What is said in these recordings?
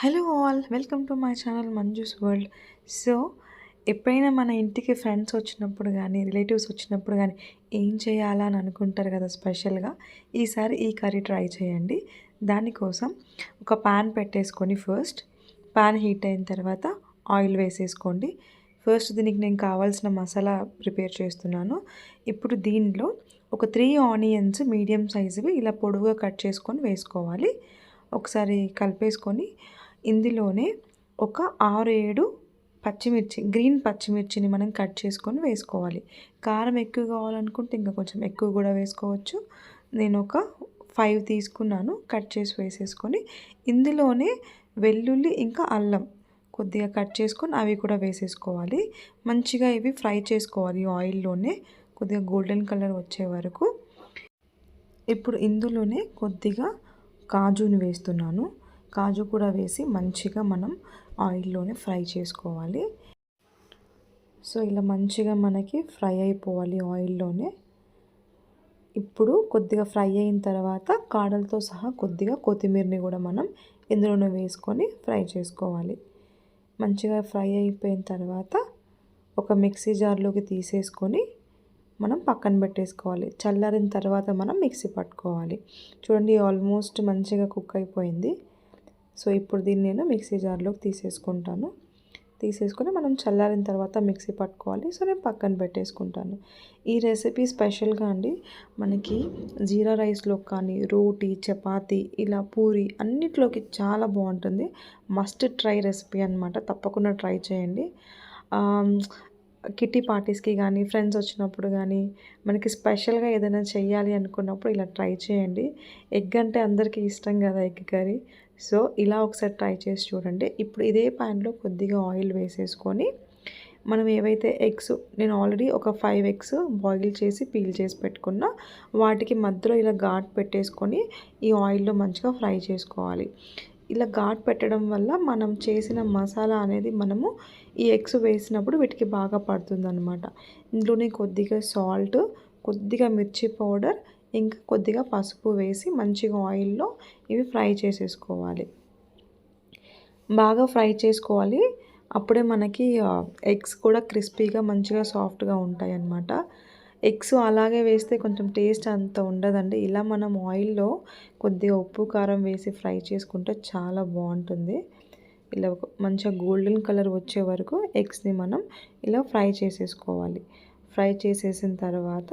Hello all welcome to my channel Manju's world so ఎప్పుడైనా మన ఇంటికి ఫ్రెండ్స్ వచ్చినప్పుడు కానీ రిలేటివ్స్ వచ్చినప్పుడు కానీ ఏం చేయాలా అని అనుకుంటారు కదా స్పెషల్గా ఈసారి ఈ కర్రీ ట్రై చేయండి. దానికోసం ఒక ప్యాన్ పెట్టేసుకొని ఫస్ట్ ప్యాన్ హీట్ అయిన తర్వాత ఆయిల్ వేసేసుకోండి. ఫస్ట్ దీనికి నేను కావాల్సిన మసాలా ప్రిపేర్ చేస్తున్నాను. ఇప్పుడు దీనిలో ఒక త్రీ ఆనియన్స్ మీడియం సైజువి ఇలా పొడవుగా కట్ చేసుకొని వేసుకోవాలి. ఒకసారి కలిపేసుకొని ఇందులోనే ఒక ఆరు ఏడు పచ్చిమిర్చి గ్రీన్ పచ్చిమిర్చిని మనం కట్ చేసుకొని వేసుకోవాలి. కారం ఎక్కువ కావాలనుకుంటే ఇంకా కొంచెం ఎక్కువ కూడా వేసుకోవచ్చు. నేను ఒక ఫైవ్ తీసుకున్నాను కట్ చేసి వేసేసుకొని. ఇందులోనే వెల్లుల్లి ఇంకా అల్లం కొద్దిగా కట్ చేసుకొని అవి కూడా వేసేసుకోవాలి. మంచిగా ఇవి ఫ్రై చేసుకోవాలి ఆయిల్లోనే కొద్దిగా గోల్డెన్ కలర్ వచ్చే వరకు. ఇప్పుడు ఇందులోనే కొద్దిగా కాజుని వేస్తున్నాను. కాజు కూడా వేసి మంచిగా మనం ఆయిల్లోనే ఫ్రై చేసుకోవాలి. సో ఇలా మంచిగా మనకి ఫ్రై అయిపోవాలి ఆయిల్లోనే. ఇప్పుడు కొద్దిగా ఫ్రై అయిన తర్వాత కాడలతో సహా కొద్దిగా కొత్తిమీరని కూడా మనం ఇందులోనే వేసుకొని ఫ్రై చేసుకోవాలి. మంచిగా ఫ్రై అయిపోయిన తర్వాత ఒక మిక్సీ జార్లోకి తీసేసుకొని మనం పక్కన పెట్టేసుకోవాలి. చల్లారిన తర్వాత మనం మిక్సీ పట్టుకోవాలి. చూడండి ఆల్మోస్ట్ మంచిగా కుక్ అయిపోయింది. సో ఇప్పుడు దీన్ని నేను మిక్సీ జార్లోకి తీసేసుకుంటాను. తీసేసుకొని మనం చల్లారిన తర్వాత మిక్సీ పట్టుకోవాలి. సో నేను పక్కన పెట్టేసుకుంటాను. ఈ రెసిపీ స్పెషల్గా అండి. మనకి జీరా రైస్లో కానీ రోటీ చపాతీ ఇలా పూరి అన్నిట్లోకి చాలా బాగుంటుంది. మస్ట్ ట్రై రెసిపీ అనమాట తప్పకుండా ట్రై చేయండి. కిట్టి పార్టీస్కి కానీ ఫ్రెండ్స్ వచ్చినప్పుడు కానీ మనకి స్పెషల్గా ఏదైనా చేయాలి అనుకున్నప్పుడు ఇలా ట్రై చేయండి. ఎగ్ అంటే అందరికీ ఇష్టం కదా ఎగ్ కర్రీ. సో ఇలా ఒకసారి ట్రై చేసి చూడండి. ఇప్పుడు ఇదే ప్యాన్లో కొద్దిగా ఆయిల్ వేసేసుకొని మనం ఏవైతే ఎగ్స్ నేను ఆల్రెడీ ఒక ఫైవ్ ఎగ్స్ బాయిల్ చేసి పీల్ చేసి పెట్టుకున్నా వాటికి మధ్యలో ఇలా ఘాట్ పెట్టేసుకొని ఈ ఆయిల్లో మంచిగా ఫ్రై చేసుకోవాలి. ఇలా ఘాట్ పెట్టడం వల్ల మనం చేసిన మసాలా అనేది మనము ఈ ఎగ్స్ వేసినప్పుడు వీటికి బాగా పడుతుంది అనమాట ఇందులోనే కొద్దిగా సాల్ట్ కొద్దిగా మిర్చి పౌడర్ ఇంకా కొద్దిగా పసుపు వేసి మంచిగా ఆయిల్లో ఇవి ఫ్రై చేసేసుకోవాలి. బాగా ఫ్రై చేసుకోవాలి. అప్పుడే మనకి ఎగ్స్ కూడా క్రిస్పీగా మంచిగా సాఫ్ట్గా ఉంటాయి అన్నమాట ఎగ్స్ అలాగే వేస్తే కొంచెం టేస్ట్ అంత ఉండదండి. ఇలా మనం ఆయిల్లో కొద్దిగా ఉప్పు కారం వేసి ఫ్రై చేసుకుంటే చాలా బాగుంటుంది. ఇలా మంచిగా గోల్డెన్ కలర్ వచ్చే వరకు ఎగ్స్ని మనం ఇలా ఫ్రై చేసేసుకోవాలి. ఫ్రై చేసేసిన తర్వాత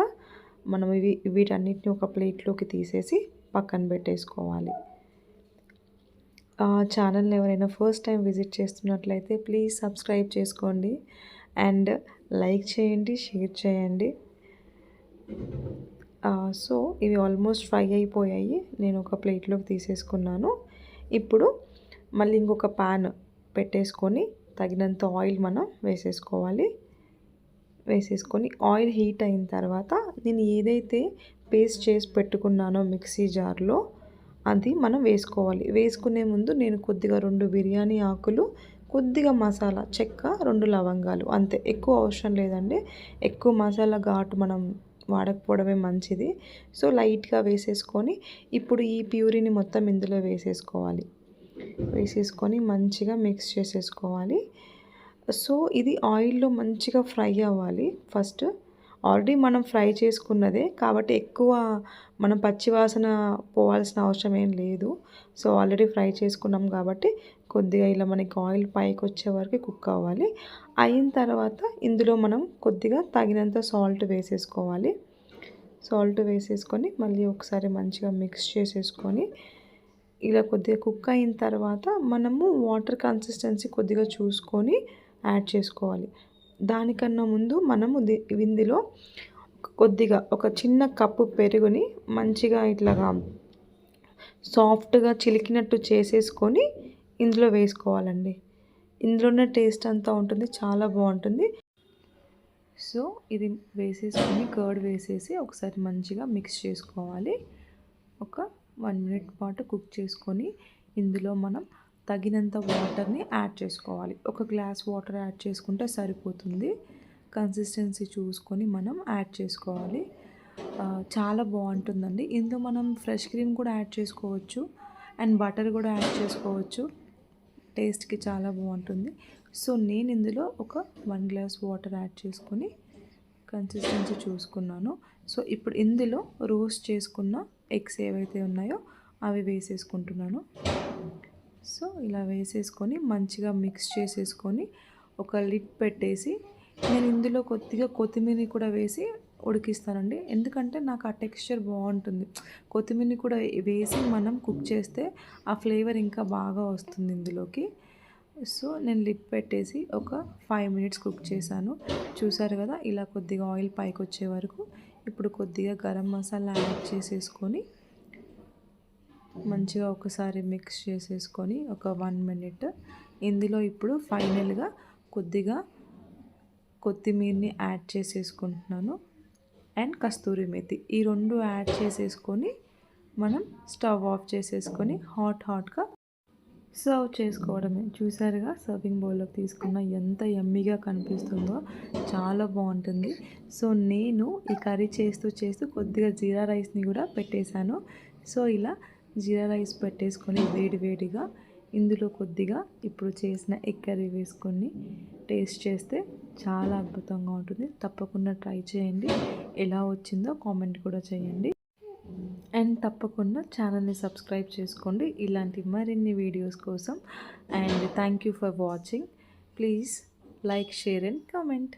మనం ఇవి వీటన్నిటిని ఒక ప్లేట్లోకి తీసేసి పక్కన పెట్టేసుకోవాలి. ఛానల్ని ఎవరైనా ఫస్ట్ టైం విజిట్ చేస్తున్నట్లయితే ప్లీజ్ సబ్స్క్రైబ్ చేసుకోండి అండ్ లైక్ చేయండి షేర్ చేయండి. సో ఇవి ఆల్మోస్ట్ ఫ్రై అయిపోయాయి. నేను ఒక ప్లేట్లోకి తీసేసుకున్నాను. ఇప్పుడు మళ్ళీ ఇంకొక ప్యాన్ పెట్టేసుకొని తగినంత ఆయిల్ మనం వేసేసుకోవాలి. వేసేసుకొని ఆయిల్ హీట్ అయిన తర్వాత నేను ఏదైతే పేస్ట్ చేసి పెట్టుకున్నానో మిక్సీ జార్లో అది మనం వేసుకోవాలి. వేసుకునే ముందు నేను కొద్దిగా రెండు బిర్యానీ ఆకులు కొద్దిగా మసాలా చెక్క రెండు లవంగాలు అంతే. ఎక్కువ అవసరం లేదండి. ఎక్కువ మసాలా ఘాటు మనం వాడకపోవడమే మంచిది. సో లైట్గా వేసేసుకొని ఇప్పుడు ఈ ప్యూరీని మొత్తం ఇందులో వేసేసుకోవాలి. వేసేసుకొని మంచిగా మిక్స్ చేసేసుకోవాలి. సో ఇది ఆయిల్లో మంచిగా ఫ్రై అవ్వాలి. ఫస్ట్ ఆల్రెడీ మనం ఫ్రై చేసుకున్నదే. కాబట్టి ఎక్కువ మనం పచ్చివాసన పోవాల్సిన అవసరం ఏం లేదు. సో ఆల్రెడీ ఫ్రై చేసుకున్నాం కాబట్టి కొద్దిగా ఇలా మనకి ఆయిల్ పైకి వచ్చే వరకు కుక్ అవ్వాలి. అయిన తర్వాత ఇందులో మనం కొద్దిగా తగినంత సాల్ట్ వేసేసుకోవాలి. సాల్ట్ వేసేసుకొని మళ్ళీ ఒకసారి మంచిగా మిక్స్ చేసేసుకొని ఇలా కొద్దిగా కుక్ అయిన తర్వాత మనము వాటర్ కన్సిస్టెన్సీ కొద్దిగా చూసుకొని యాడ్ చేసుకోవాలి. దానికన్నా ముందు మనము ఇందులో కొద్దిగా ఒక చిన్న కప్పు పెరుగుని మంచిగా ఇట్లాగా సాఫ్ట్గా చిలికినట్టు చేసేసుకొని ఇందులో వేసుకోవాలండి. ఇందులోనే టేస్ట్ అంతా ఉంటుంది చాలా బాగుంటుంది. సో ఇది వేసేసుకొని కర్డ్ వేసేసి ఒకసారి మంచిగా మిక్స్ చేసుకోవాలి. ఒక వన్ మినిట్ పాటు కుక్ చేసుకొని ఇందులో మనం తగినంత వాటర్ని యాడ్ చేసుకోవాలి. ఒక గ్లాస్ వాటర్ యాడ్ చేసుకుంటే సరిపోతుంది. కన్సిస్టెన్సీ చూసుకొని మనం యాడ్ చేసుకోవాలి. చాలా బాగుంటుందండి. ఇందులో మనం ఫ్రెష్ క్రీమ్ కూడా యాడ్ చేసుకోవచ్చు. అండ్ బటర్ కూడా యాడ్ చేసుకోవచ్చు. టేస్ట్కి చాలా బాగుంటుంది. సో నేను ఇందులో ఒక వన్ గ్లాస్ వాటర్ యాడ్ చేసుకొని కన్సిస్టెన్సీ చూసుకున్నాను. సో ఇప్పుడు ఇందులో రోస్ట్ చేసుకున్న ఎగ్స్ ఏవైతే ఉన్నాయో అవి వేసేసుకుంటున్నాను. సో ఇలా వేసేసుకొని మంచిగా మిక్స్ చేసేసుకొని ఒక లిడ్ పెట్టేసి నేను ఇందులో కొద్దిగా కొత్తిమీర కూడా వేసి ఉడికిస్తానండి. ఎందుకంటే నాకు ఆ టెక్స్చర్ బాగుంటుంది. కొత్తిమీర కూడా వేసి మనం కుక్ చేస్తే ఆ ఫ్లేవర్ ఇంకా బాగా వస్తుంది ఇందులోకి. సో నేను లిడ్ పెట్టేసి ఒక ఫైవ్ మినిట్స్ కుక్ చేశాను. చూసారు కదా ఇలా కొద్దిగా ఆయిల్ పైకి వచ్చే వరకు ఇప్పుడు కొద్దిగా గరం మసాలా యాడ్ చేసేసుకొని మంచిగా ఒకసారి మిక్స్ చేసేసుకొని ఒక వన్ మినిట్ ఇందులో ఇప్పుడు ఫైనల్గా కొద్దిగా కొత్తిమీరని యాడ్ చేసేసుకుంటున్నాను. అండ్ కస్తూరి మెతి. ఈ రెండు యాడ్ చేసేసుకొని మనం స్టవ్ ఆఫ్ చేసేసుకొని హాట్ హాట్గా సర్వ్ చేసుకోవడమే. చూసారుగా సర్వింగ్ బౌల్లోకి తీసుకున్న ఎంత ఎమ్మిగా కనిపిస్తుందో. చాలా బాగుంటుంది. సో నేను ఈ కర్రీ చేస్తూ చేస్తూ కొద్దిగా జీరా రైస్ని కూడా పెట్టేశాను. సో ఇలా జీరా రైస్ పెట్టేసుకొని వేడి వేడిగా ఇందులో కొద్దిగా ఇప్పుడు చేసిన ఎగ్ కర్రీ వేసుకొని టేస్ట్ చేస్తే చాలా అద్భుతంగా ఉంటుంది. తప్పకుండా ట్రై చేయండి. ఎలా వచ్చిందో కామెంట్ కూడా చేయండి. అండ్ తప్పకుండా ఛానల్ని సబ్స్క్రైబ్ చేసుకోండి. ఇలాంటి మరిన్ని వీడియోస్ కోసం. And thank you for watching. Please like share and comment.